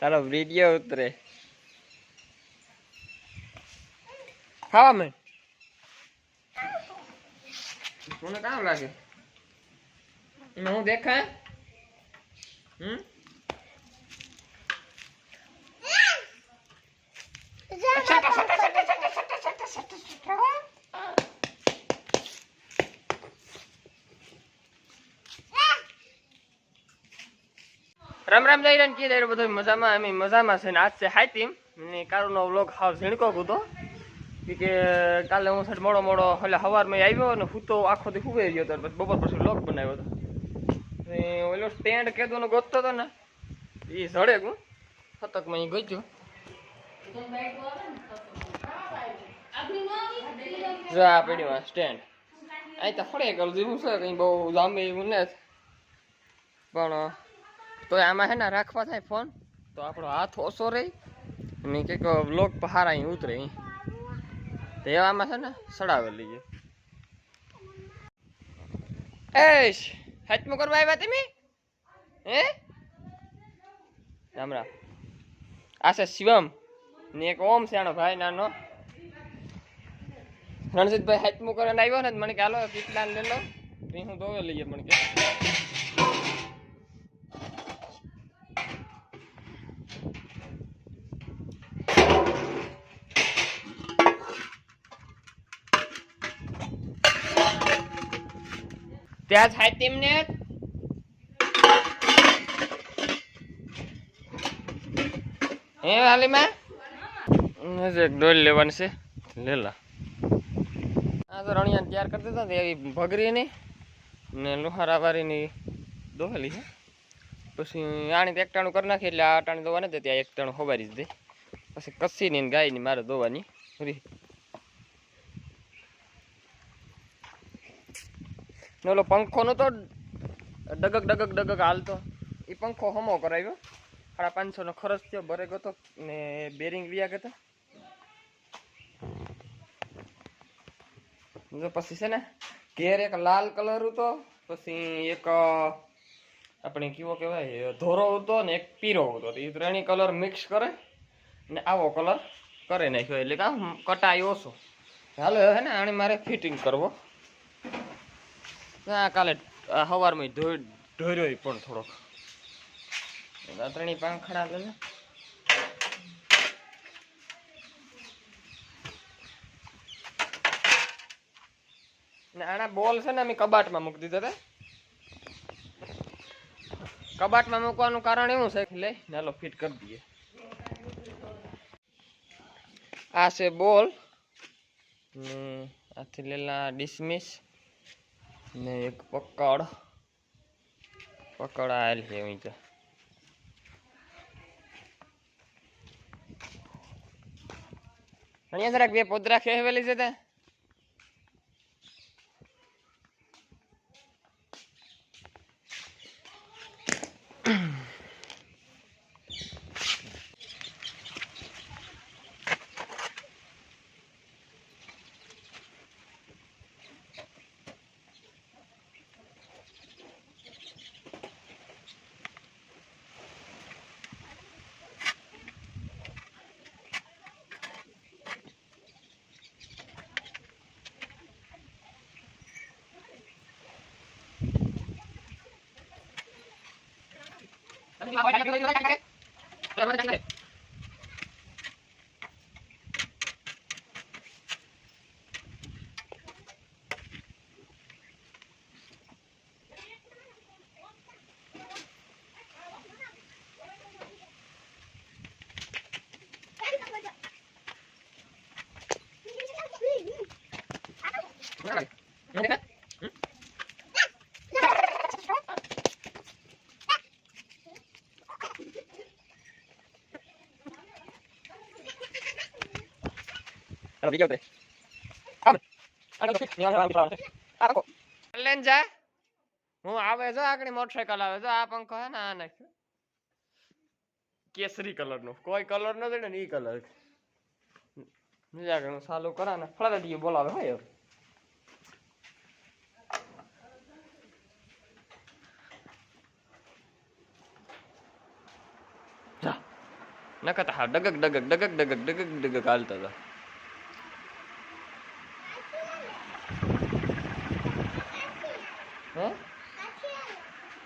તારો વીડિયો ઉતરે. ખાવા મેં મને કામ લાગે. હું દેખાય? હમ? રામ રામ જઈ રહ્યા કીધે બધું મજામાં, અમે મજામાં છે ને આજ છે હાઈતીમ ને કારુનો વ્લોગ હાવ ઝીણકો કૂતો કે કાલે હું સાહેબ મોડો મોડો, એટલે સવારમાં આવ્યો ને હું તો આખો દી ફૂગાઈ ગયો હતો બપોર પછી વ્લોગ બનાવ્યો હતો. ને ઓલો સ્ટેન્ડ કેદોનો ગોતતો હતો ને એ સડે ગયું સતકમાં એ ગયો જો આ પેઢીમાં સ્ટેન્ડ અહીં તો ફળે કરું જેવું છે, કંઈ બહુ લાંબી એવું નથી. પણ તો આમાં હે ને રાખવા થાય ફોન. તો આપણો હાથ ઓછો રહી. અને કંઈક બ્લોક પહારા અહીં ઉતરે અહીં તો એવામાં છે ને સડાવે લઈએ. એશ હાથમાં કરવા આવ્યા તમે? હે? રામ રામ. આ છે શિવમ ને એક ઓમ શ્યાણો ભાઈ નાનો. રણજીતભાઈ હાથમું કરીને આવ્યો ને મને કે, હાલો કેટલા લઈ લો. હું દોવે લઈએ, મને કે. ત્યાં થાય તેમને હે, હાલીમાં? એક ડોલ લેવાની છે. લેલા. આ તો રણિયા તૈયાર કરતા હતા એવી ભગરીની ને લુહારાવારીની દોહેલી છે. પછી આણી એકટાણું કરી નાખી, એટલે આ ટાણી દોવા નથી ત્યાં એકટાણું ખોબારી જ દે. પછી કસીની ને ગાયની મારે દોવાની. ને ઓલો પંખો નતો ડગક ડગક ડગક હાલતો. એ પંખો હમો કરાવ્યો. સાડા પાંચસો નો ખર્ચ થયો ભરે ગયો ને બેરિંગ વ્યા હતા. જો પછી છે ને, ઘેર એક લાલ કલર હતો, પછી એક આપણે કેવો કહેવાય ધોરો હતો ને એક પીરો હતો. એ ત્રણેય કલર મિક્સ કરે ને આવો કલર કરી નાખ્યો. એટલે કે કટાઈ ઓછો. હાલો, હે ને, આને મારે ફિટિંગ કરવો. કાલે સવારમાં ધોઈ ઢોર્યો પણ થોડોક. આ પાંખડા લે આના બોલ છે ને અમે કબાટમાં મૂકી દીધા હતા. કબાટમાં મૂકવાનું કારણ એવું છે કે લે, નાલો ફિટ કરી દઈએ. આ છે બોલ. આથી લેલા ડિસમિસ ને એક પકડ. પકડ આવેલ છે નીચે અહીંયા જરાક બે પોદરા ખેવેલી છે ત્યાં Nó này. Nó đấy. Ano, bigyan te. Am. Ano to? Ni ang ang આ કો લેન જા. હું આવે જો આગળ મોટરસાયકલ આવે જો આ પંખો હે ને નાખ્યો કેસરી કલર નો. કોઈ કલર નો દેને ઈ કલર. ગણું ચાલુ કરા ને. ફળા દીએ બોલાવે હોય હવે જા. નકર તો હા ડગક ડગક ડગક ડગક ડગક ડગક હાલતા હતા.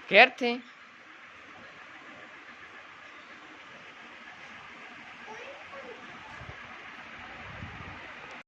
ઘેરથી